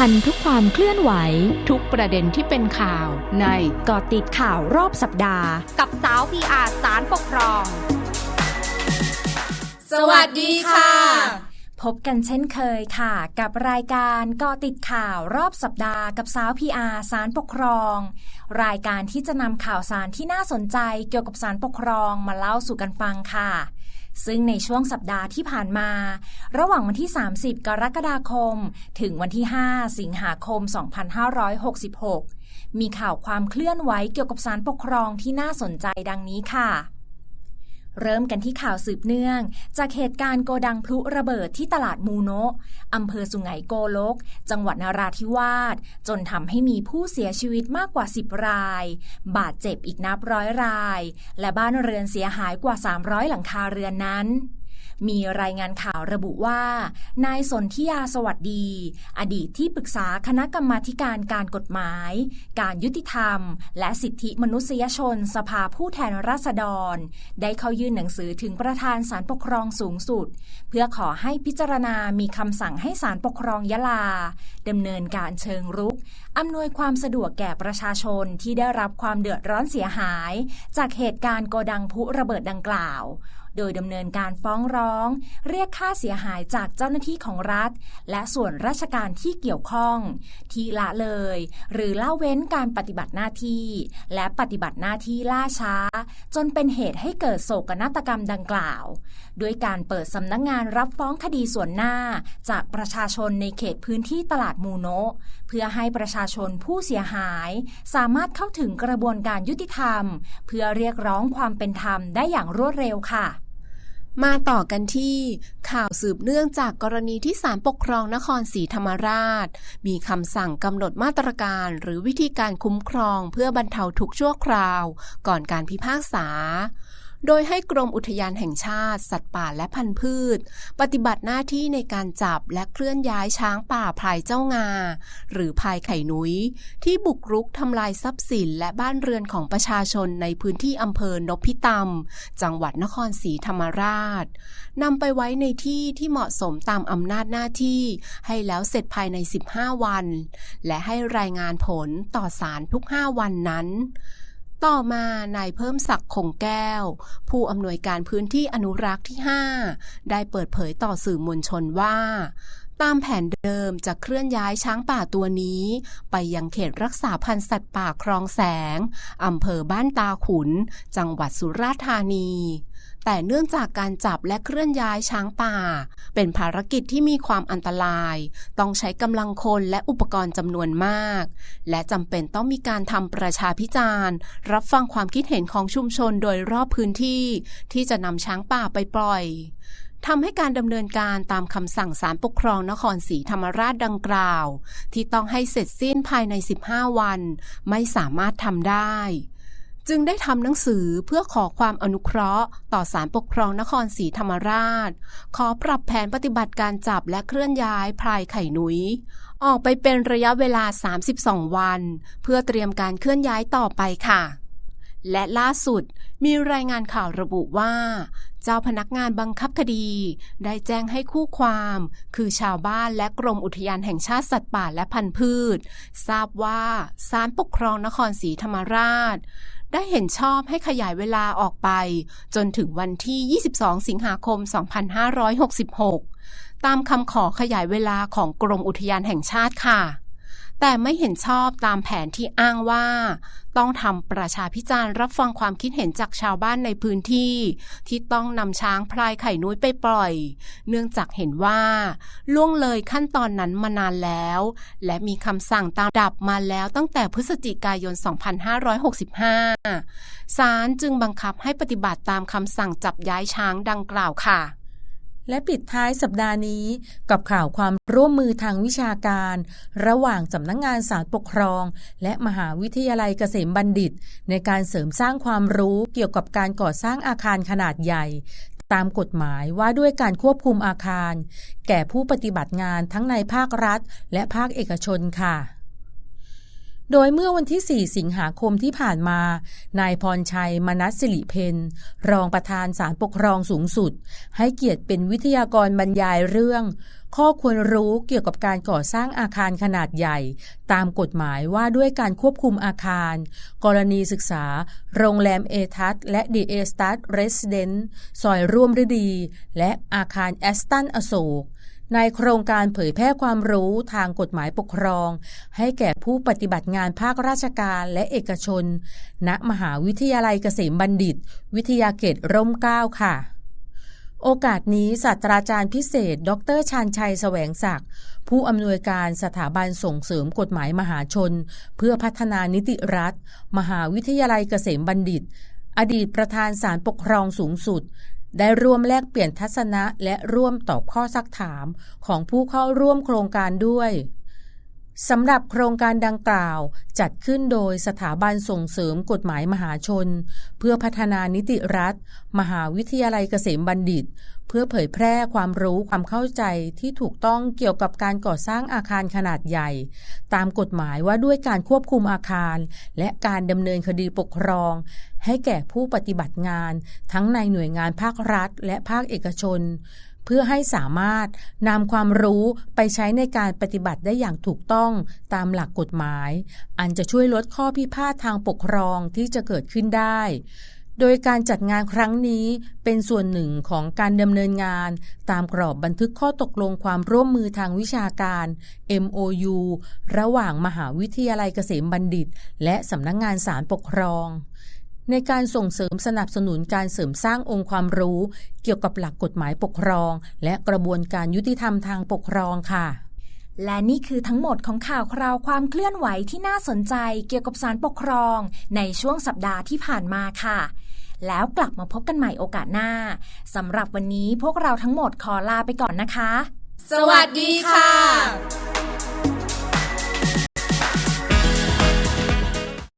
ทันทุกความเคลื่อนไหว ทุกประเด็นที่เป็นข่าวในกอติดข่าวรอบสัปดาห์ กับสาวพีอาสารปกครอง สวัสดีค่ะ พบกันเช่นเคยค่ะ กับรายการกอติดข่าวรอบสัปดาห์กับสาวพีอาสารปกครอง รายการที่จะนำข่าวสารที่น่าสนใจเกี่ยวกับสารปกครองมาเล่าสู่กันฟังค่ะ ซึ่งในช่วงสัปดาห์ที่ผ่านมา ระหว่างวันที่ 30 กรกฎาคม ถึงวันที่ 5 สิงหาคม 2566 มีข่าวความเคลื่อนไหวเกี่ยวกับสารปกครองที่น่าสนใจดังนี้ค่ะ เริ่มกันที่ข่าวสืบเนื่อง จากเหตุการณ์โกดังพลุระเบิดที่ตลาดมูโนะอำเภอสุไหงโกลก จังหวัดนราธิวาส จนทำให้มีผู้เสียชีวิตมากกว่า 10 ราย บาดเจ็บอีกนับร้อยราย และบ้านเรือนเสียหายกว่า 300 หลังคาเรือนนั้น มีรายงานข่าวระบุว่า นายสนธิยาสวัสดี อดีตที่ปรึกษาคณะกรรมาธิการการกฎหมาย การยุติธรรม และสิทธิมนุษยชนสภาผู้แทนราษฎร ได้เข้ายื่นหนังสือถึงประธานศาลปกครองสูงสุด เพื่อขอให้พิจารณามีคำสั่งให้ศาลปกครองยะลาดำเนินการเชิงรุกอำนวยความสะดวกแก่ประชาชนที่ได้รับความเดือดร้อนเสียหาย จากเหตุการณ์โกดังพุระเบิดดังกล่าว โดยดำเนินการฟ้องร้อง เรียกค่าเสียหายจากเจ้าหน้าที่ของรัฐ และส่วนราชการที่เกี่ยวข้อง ที่ละเลย หรือละเว้นการปฏิบัติหน้าที่ และปฏิบัติหน้าที่ล่าช้า จนเป็นเหตุให้เกิดโศกนาฏกรรมดังกล่าว ด้วยการเปิดสำนักงงานรับฟ้องคดีส่วนหน้า จากประชาชนในเขตพื้นที่ตลาดมูโนะเพื่อให้ประชาชนผู้เสียหาย สามารถเข้าถึงกระบวนการยุติธรรม เพื่อเรียกร้องความเป็นธรรมได้อย่างรวดเร็วค่ะ มาต่อกันที่ข่าวสืบเนื่องจากกรณีที่ศาลปกครองนครศรีธรรมราช มีคำสั่งกำหนดมาตรการหรือวิธีการคุ้มครองเพื่อบรรเทาทุกข์ชั่วคราว ก่อนการพิพากษา โดยให้กรมอุทยานแห่งชาติ สัตว์ป่าและพันธุ์พืช ปฏิบัติหน้าที่ในการจับและเคลื่อนย้ายช้างป่าพลายเจ้างา หรือพลายไข่นุย้ย ที่บุกรุกทำลายทรัพย์สินและบ้านเรือนของประชาชนในพื้นที่อำเภอนพิตำจังหวัดนครศรีธรรมราชนำไปไว้ในที่ที่เหมาะสมตามอำนาจหน้าที่ ให้แล้วเสร็จภายใน 15 วัน และให้รายงานผลต่อศาลทุก 5 วันนั้น ต่อมานายเพิ่มศักดิ์คงแก้ว ผู้อำนวยการพื้นที่อนุรักษ์ที่ 5 ได้เปิดเผยต่อสื่อมวลชนว่า ตามแผนเดิมจะเคลื่อนย้ายช้างป่าตัวนี้ ไปยังเขตรักษาพันธุ์สัตว์ป่าคลองแสง อำเภอบ้านตาขุน จังหวัดสุราษฎร์ธานี แต่เนื่องจากการจับและเคลื่อนย้ายช้างป่า เป็นภารกิจที่มีความอันตราย ต้องใช้กำลังคนและอุปกรณ์จำนวนมาก และจำเป็นต้องมีการทำประชาพิจารณ์ รับฟังความคิดเห็นของชุมชนโดยรอบพื้นที่ ที่จะนำช้างป่าไปปล่อย ทำให้การดำเนินการตามคำสั่งศาลปกครองนครศรีธรรมราชดังกล่าว ที่ต้องให้เสร็จสิ้นภายใน 15 วัน ไม่สามารถทำได้ จึงได้ทำหนังสือเพื่อขอความอนุเคราะห์ ต่อศาลปกครองนครศรีธรรมราช ขอปรับแผนปฏิบัติการจับและเคลื่อนย้ายพลายไข่นุย้ยออกไปเป็นระยะเวลา 32 วัน เพื่อเตรียมการเคลื่อนย้ายต่อไปค่ะและล่าสุดมีรายงานข่าวระบุว่า เจ้าพนักงานบังคับคดี ได้แจ้งให้คู่ความ คือชาวบ้านและกรมอุทยานแห่งชาติสัตว์ป่าและพันธุ์พืช ทราบว่าศาลปกครองนครศรีธรรมราช ได้เห็นชอบให้ขยายเวลาออกไป จนถึงวันที่ 22 สิงหาคม 2566 ตามคำขอขยายเวลาของกรมอุทยานแห่งชาติค่ะ แต่ไม่เห็นชอบตามแผนที่อ้างว่า ต้องทำประชาพิจารณ์รับฟังความคิดเห็นจากชาวบ้านในพื้นที่ ที่ต้องนำช้างพลายไข่นุ้ยไปปล่อย เนื่องจากเห็นว่าล่วงเลยขั้นตอนนั้นมานานแล้ว และมีคำสั่งตามดับมาแล้วตั้งแต่พฤศจิกายน 2565 ศาลจึงบังคับให้ปฏิบัติตามคำสั่งจับย้ายช้างดังกล่าวค่ะ และปิดท้ายสัปดาห์นี้ กับข่าวความร่วมมือทางวิชาการ ระหว่างสำนักงงานศาลปกครอง และมหาวิทยาลัยเกษมบัณฑิต ในการเสริมสร้างความรู้เกี่ยวกับการก่อสร้างอาคารขนาดใหญ่ ตามกฎหมายว่าด้วยการควบคุมอาคาร แก่ผู้ปฏิบัติงานทั้งในภาครัฐ และภาคเอกชนค่ะ โดยเมื่อวันที่ 4 สิงหาคมที่ผ่านมา นายพรชัยมนัสสิริเพนรองประธานศาลปกครองสูงสุด ให้เกียรติเป็นวิทยากรบรรยายเรื่อง ข้อควรรู้เกี่ยวกับการก่อสร้างอาคารขนาดใหญ่ ตามกฎหมายว่าด้วยการควบคุมอาคาร กรณีศึกษา โรงแรมเอทัสและดีเอสตัสเรสเดนต์ซอยร่วมฤดี และอาคารแอสตันอโศก ในโครงการเผยแพร่ความรู้ทางกฎหมายปกครอง ให้แก่ผู้ปฏิบัติงานภาคราชการและเอกชน ณ มหาวิทยาลัยเกษมบัณฑิต วิทยาเขตร่มเกล้าค่ะ โอกาสนี้ศาสตราจารย์พิเศษ ดรชาญชัยแสวงศักดิ์ผู้อำนวยการสถาบันส่งเสริมกฎหมายมหาชน เพื่อพัฒนานิติรัฐ มหาวิทยาลัยเกษมบัณฑิตอดีตประธานศาลปกครองสูงสุด ได้ร่วมแลกเปลี่ยนทัศนะและร่วมตอบข้อซักถามของผู้เข้าร่วมโครงการด้วย สำหรับโครงการดังกล่าวจัดขึ้นโดยสถาบันส่งเสริมกฎหมายมหาชน เพื่อพัฒนานิติรัฐ มหาวิทยาลัยเกษมบัณฑิต เพื่อเผยแพร่ความรู้ความเข้าใจที่ถูกต้องเกี่ยวกับการก่อสร้างอาคารขนาดใหญ่ ตามกฎหมายว่าด้วยการควบคุมอาคาร และการดำเนินคดีปกครอง ให้แก่ผู้ปฏิบัติงาน ทั้งในหน่วยงานภาครัฐ และภาคเอกชน เพื่อให้สามารถนำความรู้ไปใช้ในการปฏิบัติได้อย่างถูกต้องตามหลักกฎหมาย อันจะช่วยลดข้อพิพาททางปกครองที่จะเกิดขึ้นได้ โดยการจัดงานครั้งนี้เป็นส่วนหนึ่งของการดำเนินงาน ตามกรอบบันทึกข้อตกลงความร่วมมือทางวิชาการ MOU ระหว่างมหาวิทยาลัยเกษมบัณฑิต และสำนักงงานศาลปกครอง ในการส่งเสริมสนับสนุนการเสริมสร้างองค์ความรู้ เกี่ยวกับหลักกฎหมายปกครอง และกระบวนการยุติธรรมทางปกครองค่ะ และนี่คือทั้งหมดของข่าวคราวความเคลื่อนไหวที่น่าสนใจเกี่ยวกับสารปกครอง ในช่วงสัปดาห์ที่ผ่านมาค่ะแล้วกลับมาพบกันใหม่โอกาสหน้า สำหรับวันนี้พวกเราทั้งหมดขอลาไปก่อนนะคะ สวัสดีค่ะ